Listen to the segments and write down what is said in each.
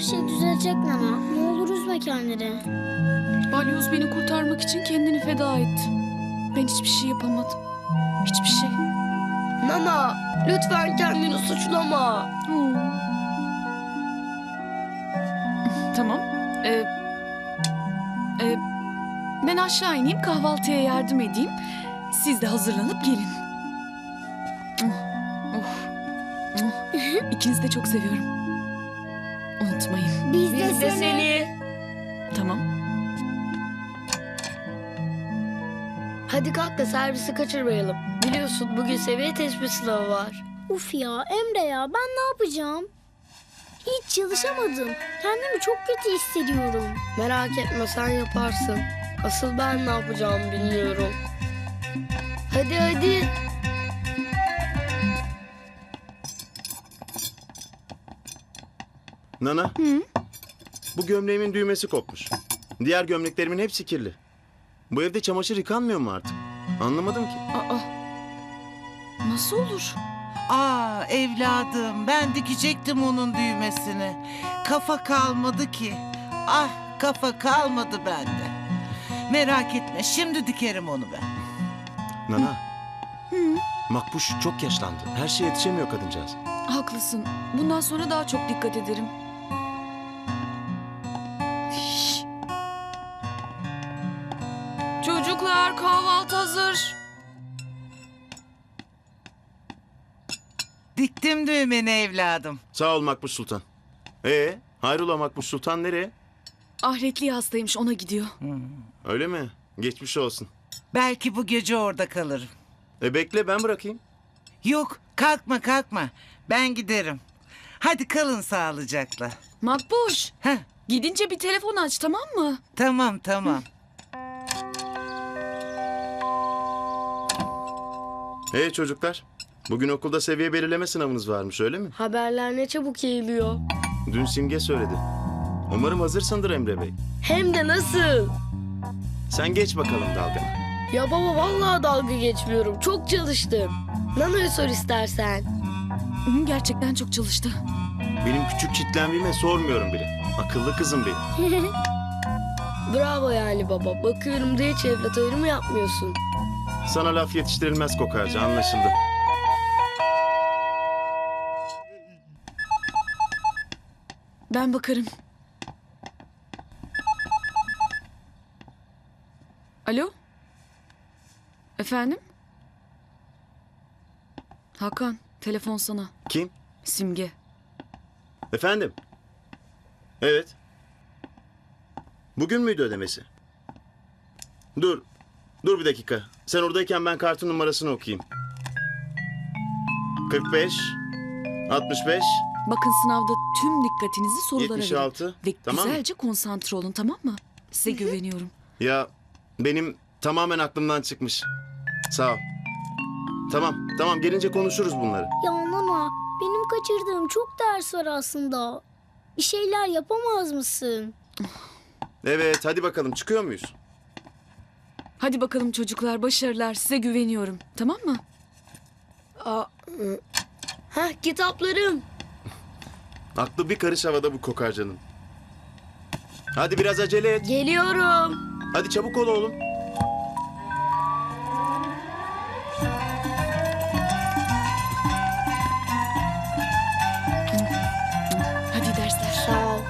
Her şey düzelecek Nana. Ne olur üzme kendini. Balyoz beni kurtarmak için kendini feda etti. Ben hiçbir şey yapamadım. Hiçbir şey. Nana lütfen kendini suçlama. Oo. Tamam. Ee, e, ben aşağı ineyim kahvaltıya yardım edeyim. Siz de hazırlanıp gelin. Oh, of. Oh. İkinizi de çok seviyorum. Biz, de seni. Tamam. Hadi kalk da servisi kaçırmayalım. Biliyorsun bugün seviye tespit sınavı var. Uf ya Emre ya ben ne yapacağım? Hiç çalışamadım. Kendimi çok kötü hissediyorum. Merak etme sen yaparsın. Asıl ben ne yapacağımı bilmiyorum. Hadi hadi. Nana. Bu gömleğimin düğmesi kopmuş. Diğer gömleklerimin hepsi kirli. Bu evde çamaşır yıkanmıyor mu artık? Anlamadım ki. Aa. Nasıl olur? Aa evladım ben dikecektim onun düğmesini. Kafa kalmadı ki. Ah kafa kalmadı bende. Merak etme şimdi dikerim onu ben. Nana. Makbuş çok yaşlandı. Her şeye yetişemiyor kadıncağız. Haklısın. Bundan sonra daha çok dikkat ederim. Diktim düğmeni evladım. Sağ ol Makbuş Sultan. Ee, hayrola Makbuş Sultan nereye? Ahretli hastaymış ona gidiyor. Öyle mi? Geçmiş olsun. Belki bu gece orada kalırım. E bekle ben bırakayım. Yok kalkma kalkma. Ben giderim. Hadi kalın sağlıcakla. Makbuş Heh, gidince bir telefon aç tamam mı? tamam tamam. Hey çocuklar. Bugün okulda seviye belirleme sınavınız varmış öyle mi? Haberler ne çabuk yayılıyor. Dün Simge söyledi. Umarım hazırsındır Emre Bey. Hem de nasıl? Sen geç bakalım dalgana. Ya baba vallahi dalga geçmiyorum. Çok çalıştım. Nana'ya sor istersen. Hı, Gerçekten çok çalıştı. Benim küçük çitlendiğime sormuyorum bile. Akıllı kızım benim. Bravo yani baba. Bakıyorum da hiç evlat ayrımı yapmıyorsun. Sana laf yetiştirilmez kokarca anlaşıldı. Ben bakarım. Alo? Efendim? Hakan, telefon sana. Kim? Simge. Efendim? Evet. Bugün müydü ödemesi? Dur. Dur bir dakika. Sen oradayken ben kartın numarasını okuyayım. 45 65 Bakın sınavda tüm dikkatinizi sorulara verin. 76 Ve tamam mı? güzelce konsantre olun tamam mı? Size güveniyorum. Ya benim tamamen aklımdan çıkmış. Sağ ol. Tamam, tamam gelince konuşuruz bunları. Ya Nana benim kaçırdığım çok ders var aslında. Bir şeyler yapamaz mısın? Evet, hadi bakalım çıkıyor muyuz? Hadi bakalım çocuklar başarılar size güveniyorum. Tamam mı? Aa. Heh kitaplarım. Aklı bir karış havada bu kokarcanın. Hadi biraz acele et. Geliyorum. Hadi çabuk ol oğlum. Hadi dersler. Sağ ol.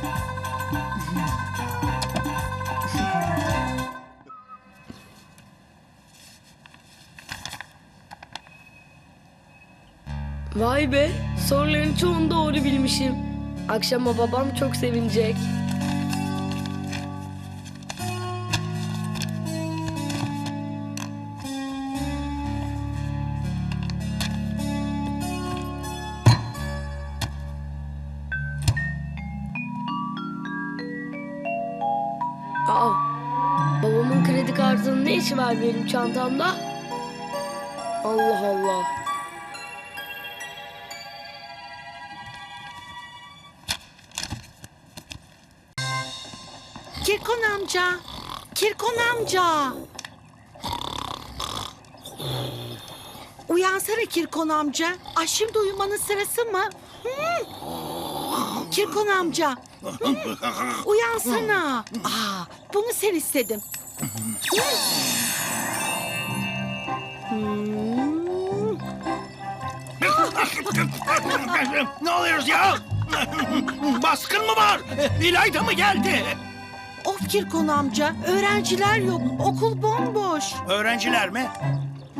Vay be, soruların çoğunu doğru bilmişim. Akşama babam çok sevinecek. Aa, babamın kredi kartının ne işi var benim çantamda? Allah Allah. Amca. Kirkon amca. Uyansana Kirkon amca. Ay şimdi uyumanın sırası mı? Hı? Kirkon amca. Hı? Uyansana. Aa, bunu sen istedin. Hmm. ne oluyoruz ya? Baskın mı var? İlayda mı geldi? Of Kirkon amca. Öğrenciler yok. Okul bomboş. Öğrenciler mi?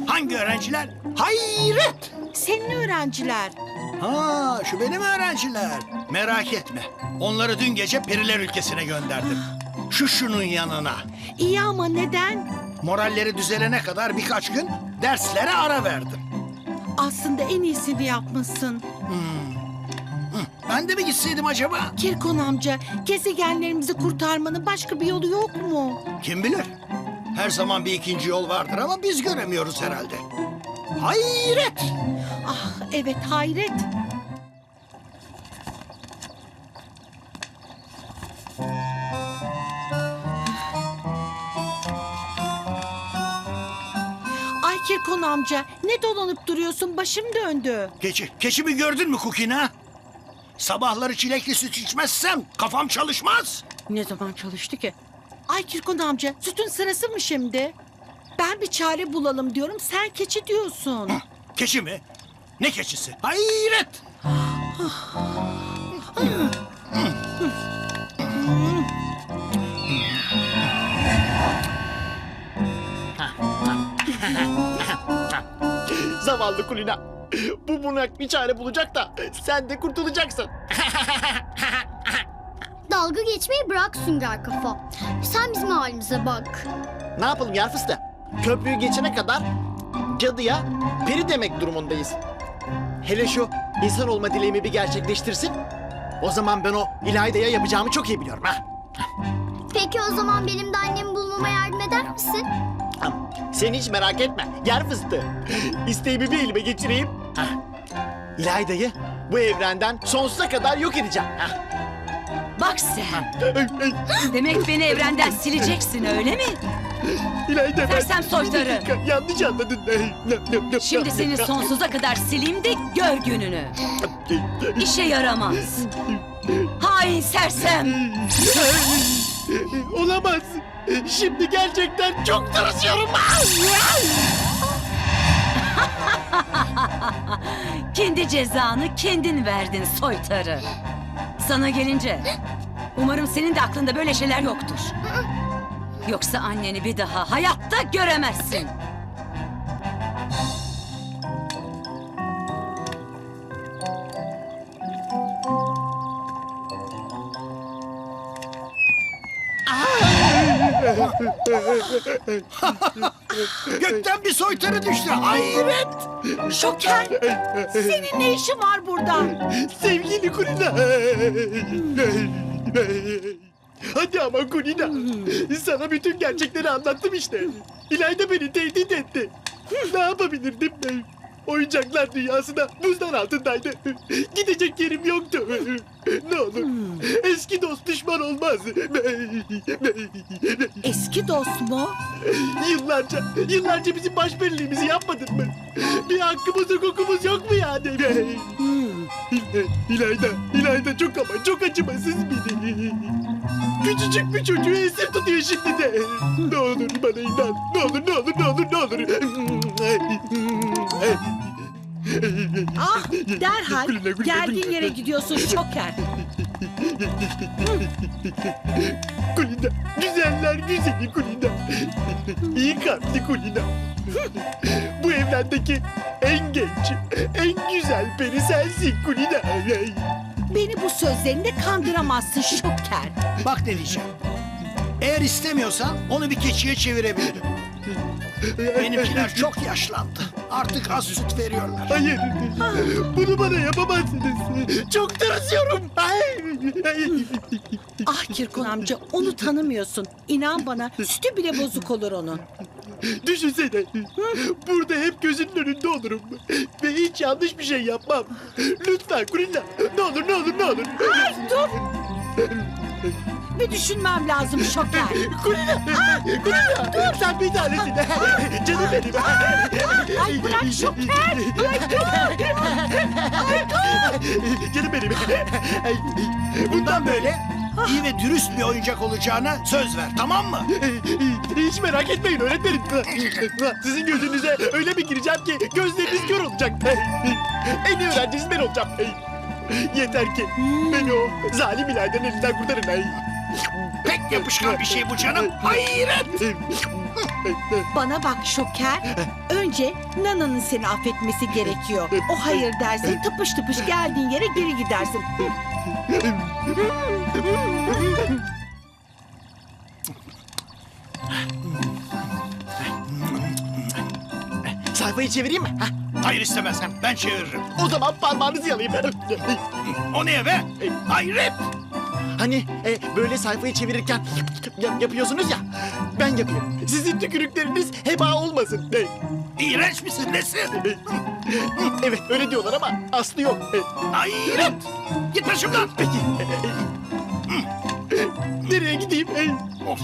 Hangi öğrenciler? Hayret! Senin öğrenciler. Ha, şu benim öğrenciler. Merak etme. Onları dün gece periler ülkesine gönderdim. Şu şunun yanına. İyi ama neden? Moralleri düzelene kadar birkaç gün derslere ara verdim. Aslında en iyisini yapmışsın. Ben de mi gitseydim acaba? Kirkon amca, gezegenlerimizi kurtarmanın başka bir yolu yok mu? Kim bilir? Her zaman bir ikinci yol vardır ama biz göremiyoruz herhalde. Hayret! Ah evet hayret. Ay Kirkon amca ne dolanıp duruyorsun başım döndü. Keçi, keçimi gördün mü Kukina? Sabahları çilekli süt içmezsem kafam çalışmaz. Ne zaman çalıştı ki? Ay Kirkon amca sütün sırası mı şimdi? Ben bir çare bulalım diyorum sen keçi diyorsun. Keçi mi? Ne keçisi? Hayret! Zavallı Kulina. Bu bunak bir çare bulacak da sen de kurtulacaksın. Dalga geçmeyi bırak sünger kafa. Sen bizim halimize bak. Ne yapalım yer fıstığı? Köprüyü geçene kadar cadıya peri demek durumundayız. Hele şu insan olma dileğimi bir gerçekleştirsin. O zaman ben o İlayda'ya yapacağımı çok iyi biliyorum ha. Peki o zaman benim de annemi bulmama yardım eder misin? Sen hiç merak etme. Yer fıstığı. İsteğimi bir elime geçireyim. Hah. İlayda'yı bu evrenden sonsuza kadar yok edeceğim. Hah. Bak sen. Ay, Demek beni evrenden sileceksin öyle mi? İlayda ben... Sersem soytarı. Yanlış anladın. Şimdi seni sonsuza kadar sileyim de gör gününü. İşe yaramaz. Hain sersem. Olamaz. Şimdi gerçekten çok tırsıyorum. Kendi cezanı kendin verdin soytarı. Sana gelince umarım senin de aklında böyle şeyler yoktur. Yoksa anneni bir daha hayatta göremezsin. Gökten bir soytarı düştü. Hayret! Şoker senin ne işin var burada? Sevgili Kulina. Hadi ama Kulina. Sana bütün gerçekleri anlattım işte. İlayda beni tehdit etti. Ne yapabilirdim? Oyuncaklar dünyasında buzdan altındaydı. Gidecek yerim yoktu. Ne olur eski dost düşman olmaz. Eski dost mu? Yıllarca, yıllarca bizim başperiliğimizi yapmadın mı? Bir hakkımız hukukumuz yok mu yani? İlayda, İlayda çok ama çok acımasız biri. Küçücük bir çocuğu esir tutuyor şimdi de. Ne olur bana inan. Ne olur, ne olur, ne olur, ne olur. Ah derhal geldiğin yere gidiyorsun Şoker. Kulina, güzeller güzeli Kulina. İyi kalpli Kulina. Bu evrendeki en genç, en güzel peri sensin Kulina. Beni bu sözlerinde kandıramazsın Şoker. Bak ne diyeceğim. Eğer istemiyorsan onu bir keçiye çevirebilirim. Benimkiler çok yaşlandı. Artık az süt veriyorlar. Hayır, bunu bana yapamazsınız. Çok tırsıyorum. Ay. Ah Kirkon amca onu tanımıyorsun. İnan bana sütü bile bozuk olur onun. Düşünsene, burada hep gözünün önünde olurum. Ve hiç yanlış bir şey yapmam. Lütfen Kulina, ne olur ne olur ne olur. Dur! Bir düşünmem lazım Şoker. Kulina. Kulina. Dur. Sen bir tanesin. Canım benim. Ay bırak Şoker. Canım benim. Bundan böyle iyi ve dürüst bir oyuncak olacağına söz ver tamam mı? Hiç merak etmeyin öğretmenim. Sizin gözünüze öyle bir gireceğim ki gözleriniz kör olacak. En iyi öğrenciniz ben olacağım. Yeter ki beni o zalim ilayden elinden kurtarın. Pek yapışkan bir şey bu canım. Hayret. Bana bak Şoker. Önce Nana'nın seni affetmesi gerekiyor. O hayır dersin tıpış tıpış geldiğin yere geri gidersin. Sayfayı çevireyim mi? Hah, Hayır istemezsem ben çeviririm. O zaman parmağınızı yalayayım. O ne be? Hayret. Hani e, böyle sayfayı çevirirken yap- yapıyorsunuz ya. Ben yapayım. Sizin tükürükleriniz heba olmasın. E, İğrenç misin nesin? Evet öyle diyorlar ama aslı yok. E. Git başımdan. Peki. Nereye gideyim? E, Of.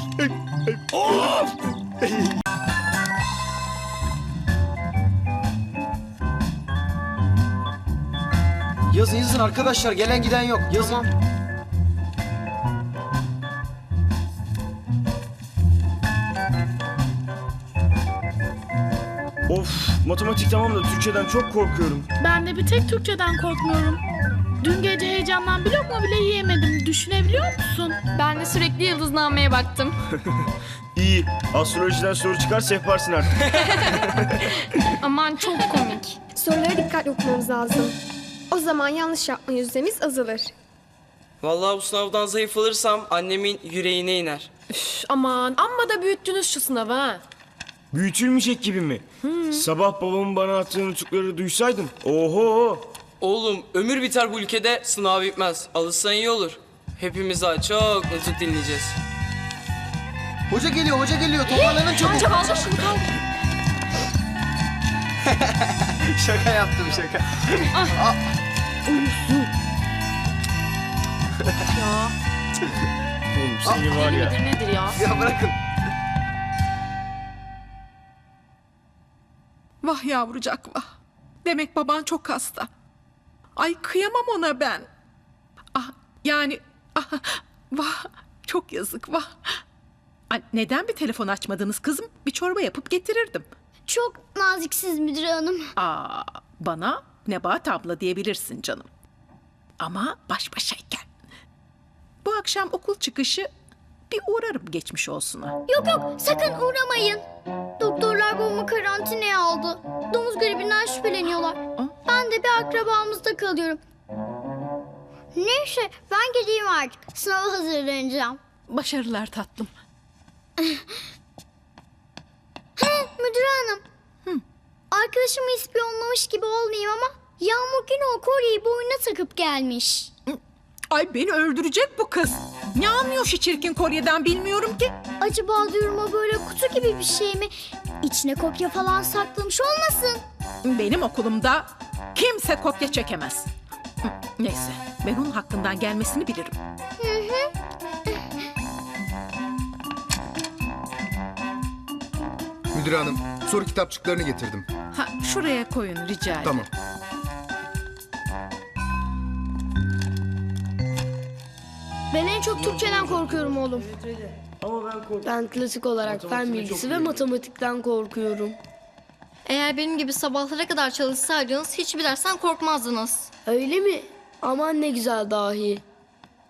Of. Yazın yazın arkadaşlar gelen giden yok. Yazın. Of matematik tamam da Türkçeden çok korkuyorum. Ben de bir tek Türkçeden korkmuyorum. Dün gece heyecandan bir lokma bile yiyemedim. Düşünebiliyor musun? Ben de sürekli yıldıznameye baktım. İyi astrolojiden soru çıkarsa yaparsın artık. Aman çok komik. Soruları dikkatli okumamız lazım. O zaman yanlış yapma yüzdemiz azalır. Vallahi bu sınavdan zayıf alırsam annemin yüreğine iner. Aman amma da büyüttünüz şu sınavı ha. Büyütülmeyecek gibi mi? Sabah babamın bana attığı nutukları duysaydın. Oho. Oğlum ömür biter bu ülkede sınav bitmez. Alışsan iyi olur. Hepimiz daha çok nutuk dinleyeceğiz. Hoca geliyor hoca geliyor toparlanın çabuk. Kaldır şunu kaldır. şaka yaptım şaka. Oğlum seni var ya. Nedir nedir ya? Ya bırakın. Vah yavrucak vah. Demek baban çok hasta. Ay kıyamam ona ben. Ah yani ah, vah çok yazık vah. Ay, neden bir telefon açmadınız kızım? Bir çorba yapıp getirirdim. Çok naziksiz müdür hanım. Aa, bana Nebahat abla diyebilirsin canım. Ama baş başayken. Bu akşam okul çıkışı bir uğrarım geçmiş olsuna. Yok yok sakın uğramayın. Doktorlar babamı karantinaya aldı. Domuz gribinden şüpheleniyorlar. Ben de bir akrabamızda kalıyorum. Neyse ben gideyim artık. Sınava hazırlanacağım. Başarılar tatlım. Müdür hanım. Arkadaşımı ispiyonlamış gibi olmayayım ama Yağmur yine o kolyeyi boynuna takıp gelmiş. Ay beni öldürecek bu kız. Ne anlıyor şu çirkin Kore'den bilmiyorum ki. Acaba diyorum o böyle kutu gibi bir şey mi? İçine kopya falan saklamış olmasın? Benim okulumda kimse kopya çekemez. Hı, Neyse ben onun hakkından gelmesini bilirim. Müdür hanım soru kitapçıklarını getirdim. Ha, şuraya koyun rica ederim. Tamam. Ben en çok Türkçeden korkuyorum oğlum. Ama ben korkuyorum. Ben klasik olarak fen bilgisi ve matematikten korkuyorum. Eğer benim gibi sabahlara kadar çalışsaydınız hiçbir dersten korkmazdınız. Öyle mi? Aman ne güzel dahi.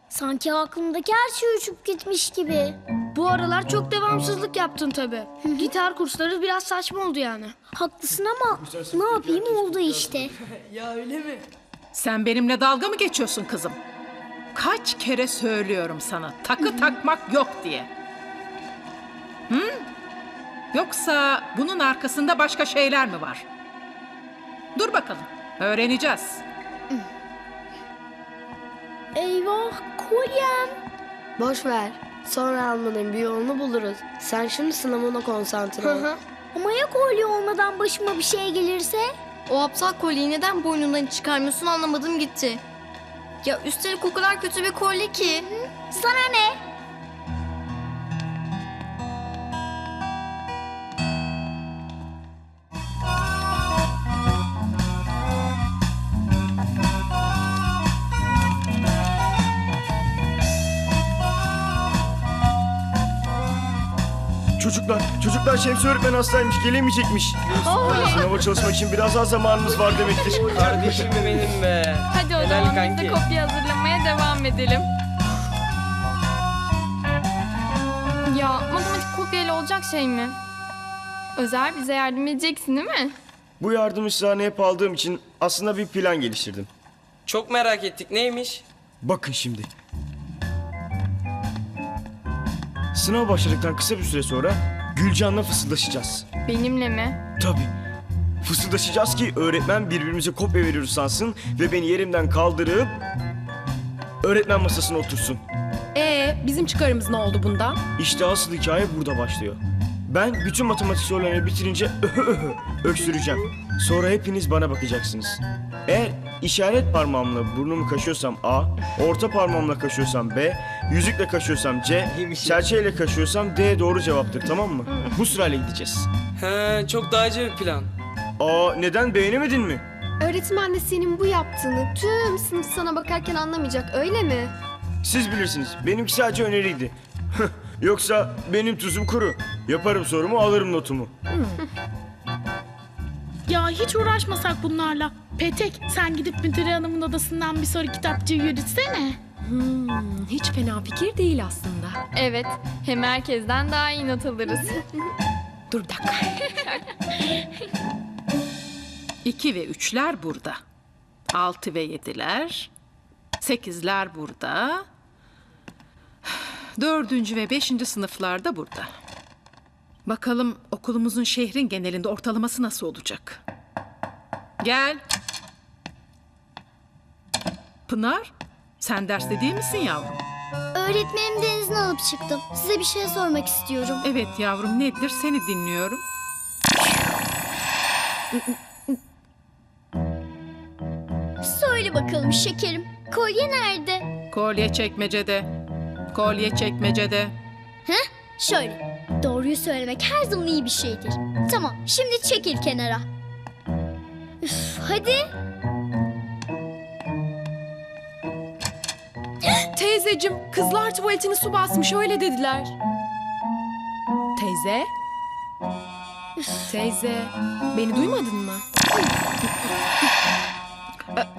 Sanki aklımdaki her şey uçup gitmiş gibi. Bu aralar çok devamsızlık yaptın tabii. Gitar kursları biraz saçma oldu yani. Haklısın ama ne yapayım oldu işte. Sen benimle dalga mı geçiyorsun kızım? Kaç kere söylüyorum sana takı takmak yok diye. Hı? Yoksa bunun arkasında başka şeyler mi var? Dur bakalım. Öğreneceğiz. Eyvah kolyem. Boş ver. Sonra almanın bir yolunu buluruz. Sen şimdi sınavına konsantre ol. Ama ya kolye olmadan başıma bir şey gelirse? O aptal kolyeyi neden boynundan çıkarmıyorsun anlamadım gitti. Ya üstelik o kadar kötü bir kolye ki. Sana ne? Çocuklar, çocuklar Şemsi öğretmen hastaymış, gelemeyecekmiş. Sınava çalışmak için biraz az zamanımız var demektir. Kardeşim benim be. Hadi o Helal zaman biz kanki. de kopya hazırlamaya devam edelim. Ya matematik kopyayla olacak şey mi? Özer bize yardım edeceksin değil mi? Bu yardım ısrarını hep aldığım için aslında bir plan geliştirdim. Çok merak ettik neymiş? Bakın şimdi. Sınav başladıktan kısa bir süre sonra Gülcan'la fısıldaşacağız. Benimle mi? Tabii. Fısıldaşacağız ki öğretmen birbirimize kopya veriyoruz sansın ve beni yerimden kaldırıp öğretmen masasına otursun. Ee, bizim çıkarımız ne oldu bundan? İşte asıl hikaye burada başlıyor. Ben bütün matematik sorularını bitirince öksüreceğim. Sonra hepiniz bana bakacaksınız. Eğer işaret parmağımla burnumu kaşıyorsam A, orta parmağımla kaşıyorsam B, yüzükle kaşıyorsam C, serçeyle kaşıyorsam D doğru cevaptır tamam mı? Bu sırayla gideceğiz. He, çok dağcı bir plan. Aa neden beğenemedin mi? Öğretmen de senin bu yaptığını tüm sınıf sana bakarken anlamayacak öyle mi? Siz bilirsiniz. Benimki sadece öneriydi. Yoksa benim tuzum kuru. Yaparım sorumu alırım notumu. Ya hiç uğraşmasak bunlarla. Petek sen gidip müdür hanımın odasından bir soru kitapçığı yürütsene. Hmm, hiç fena fikir değil aslında. Evet. Hem herkesten daha iyi not alırız. Dur bir dakika. İki ve üçler burada. Altı ve yediler. Sekizler burada. Dördüncü ve beşinci sınıflar da burada. Bakalım okulumuzun şehrin genelinde ortalaması nasıl olacak? Gel. Pınar, sen derste değil misin yavrum? Öğretmenim denizden alıp çıktım. Size bir şey sormak istiyorum. Evet yavrum nedir seni dinliyorum. Söyle bakalım şekerim. Kolye nerede? Kolye çekmecede. Kolye çekmecede. Şöyle. Doğruyu söylemek her zaman iyi bir şeydir. Tamam, şimdi çekil kenara. Üf, hadi. Teyzecim, kızlar tuvaletini su basmış öyle dediler. Teyze? Teyze, beni duymadın mı?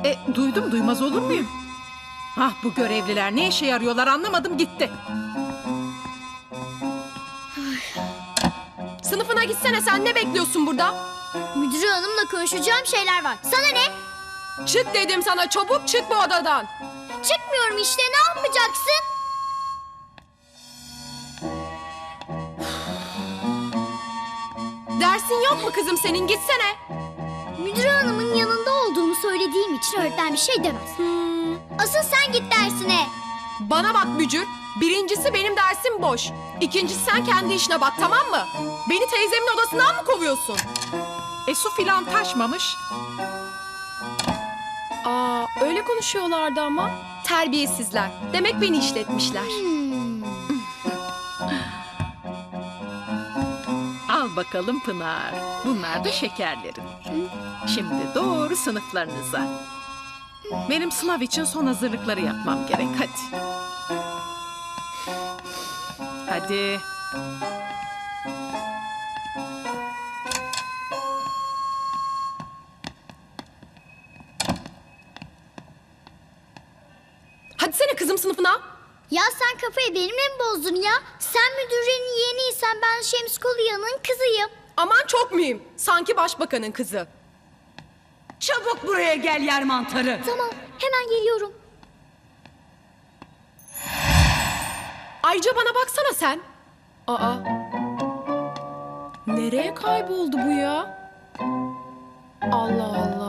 E, e, duydum duymaz olur muyum? Ah bu görevliler ne işe yarıyorlar anlamadım gitti. Sınıfına gitsene sen ne bekliyorsun burada? Müdür hanımla konuşacağım şeyler var. Sana ne? Çık dedim sana çabuk çık bu odadan. Çıkmıyorum işte ne yapacaksın? Dersin yok mu kızım senin gitsene. Müdür hanımın yanında olduğumu söylediğim için öğretmen bir şey demez. Asıl sen git dersine. Bana bak bücür. Birincisi benim dersim boş. İkincisi sen kendi işine bak tamam mı? Beni teyzemin odasından mı kovuyorsun? E su filan taşmamış. Aa öyle konuşuyorlardı ama. Terbiyesizler. Demek beni işletmişler. Al bakalım Pınar. Bunlar da şekerlerin. Şimdi doğru sınıflarınıza. Benim sınav için son hazırlıkları yapmam gerek. Hadi. Hadi sınıfına. Ya sen kafayı benimle mi bozdun ya? Sen müdürenin yeğeniysen ben Şems Koluya'nın kızıyım. Aman çok mühim. Sanki başbakanın kızı. Çabuk buraya gel yer mantarı. Tamam hemen geliyorum. Ayrıca bana baksana sen. Aa. Nereye kayboldu bu ya? Allah Allah.